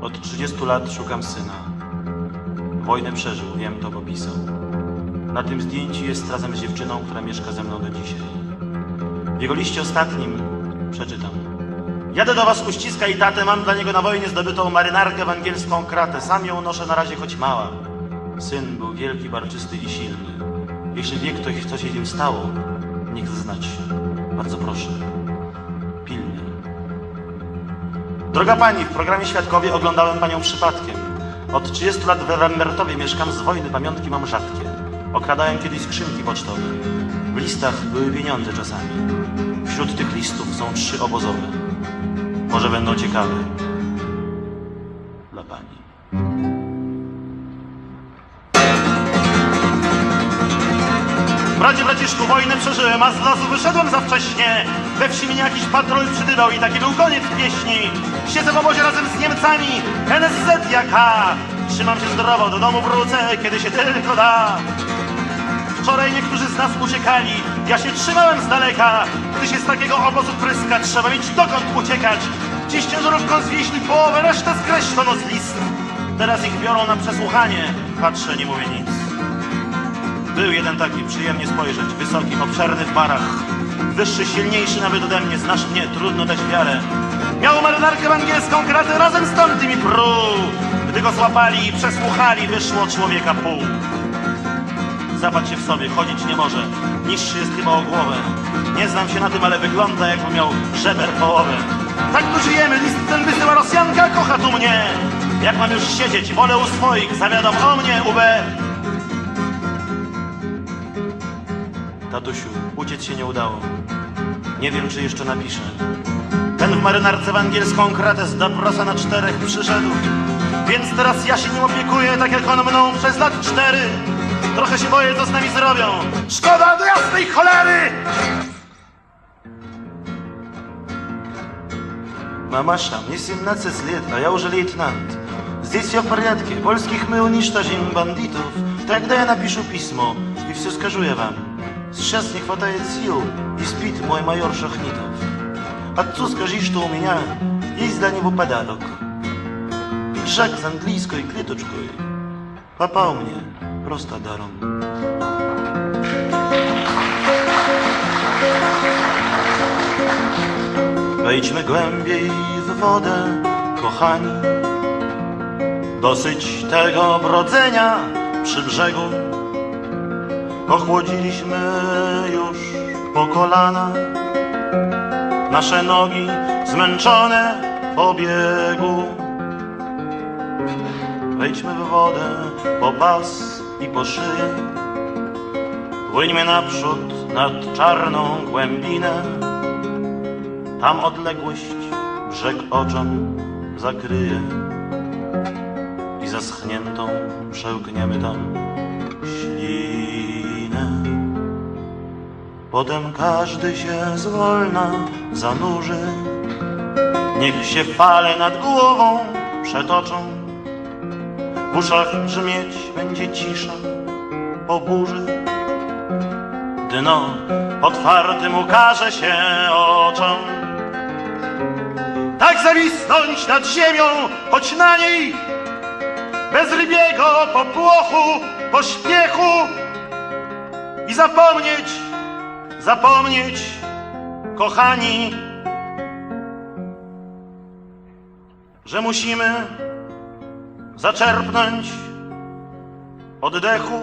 Od 30 lat szukam syna. Wojnę przeżył, wiem to popisał. Na tym zdjęciu jest razem z dziewczyną, która mieszka ze mną do dzisiaj. W jego liście ostatnim przeczytam. Jadę do was uściska i tatę, mam dla niego na wojnie zdobytą marynarkę węgierską kratę. Sam ją noszę na razie, choć mała. Syn był wielki, barczysty i silny. Jeśli wie ktoś, co się z nim stało, niech znać. Bardzo proszę. Pilnie. Droga pani, w programie Świadkowie oglądałem panią przypadkiem. Od 30 lat w Rembertowie mieszkam, z wojny pamiątki mam rzadkie. Okradałem kiedyś skrzynki pocztowe. W listach były pieniądze czasami. Wśród tych listów są trzy obozowe. Może będą ciekawe. Dla pani. Bracie, braciszku, wojnę przeżyłem, a z lasu wyszedłem za wcześnie. We wsi mnie jakiś patrol przydydał i taki był koniec pieśni. Siedzę w obozie razem z Niemcami, NSZ jak H. Trzymam się zdrowo, do domu wrócę, kiedy się tylko da. Wczoraj niektórzy z nas uciekali, ja się trzymałem z daleka. Gdy się z takiego obozu pryska, trzeba mieć dokąd uciekać. Dziś ciężarówką zwieźli połowę, resztę skreślono z list. Teraz ich biorą na przesłuchanie, patrzę, nie mówię nic. Był jeden taki, przyjemnie spojrzeć, wysoki, obszerny w barach. Wyższy, silniejszy nawet ode mnie, znasz mnie, trudno dać wiarę. Miał marynarkę angielską, kratę razem z tamtymi pruł. Gdy go złapali i przesłuchali, wyszło człowieka pół. Zapadł się w sobie, chodzić nie może. Niższy jest chyba o głowę. Nie znam się na tym, ale wygląda jakby miał żeber połowę. Tak tu żyjemy, list ten wysyła Rosjanka, kocha tu mnie. Jak mam już siedzieć, wolę u swoich, zawiadom o mnie, UB. Tatusiu, uciec się nie udało. Nie wiem, czy jeszcze napiszę. Ten w marynarce w angielską kratę z Daprosa na czterech przyszedł. Więc teraz ja się nim opiekuję, tak jak on mną przez lat cztery. Trochę się boję, co z nami zrobią. Szkoda do jasnej cholery! Мамаша, мне 17 лет, а я уже лейтенант. Здесь все в порядке, польских мы уничтожим бандитов. Тогда я напишу письмо и все скажу я вам. Сейчас не хватает сил и спит мой майор Шахнитов. Отцу скажи, что у меня есть для него подарок. Пиджак с английской клеточкой попал мне просто даром. Wejdźmy głębiej w wodę, kochani. Dosyć tego brodzenia przy brzegu. Ochłodziliśmy już po kolana. Nasze nogi zmęczone po biegu. Wejdźmy w wodę po pas i po szyję. Płyńmy naprzód nad czarną głębinę. Tam odległość brzeg oczom zakryje i zaschniętą przełkniemy tam Potem każdy się zwolna zanurzy, niech się fale nad głową przetoczą. W uszach brzmieć będzie cisza po burzy. Dno otwartym ukaże się oczom. Tak zawisnąć nad ziemią, choć na niej bez rybiego popłochu, pośpiechu i zapomnieć, zapomnieć, kochani, że musimy zaczerpnąć oddechu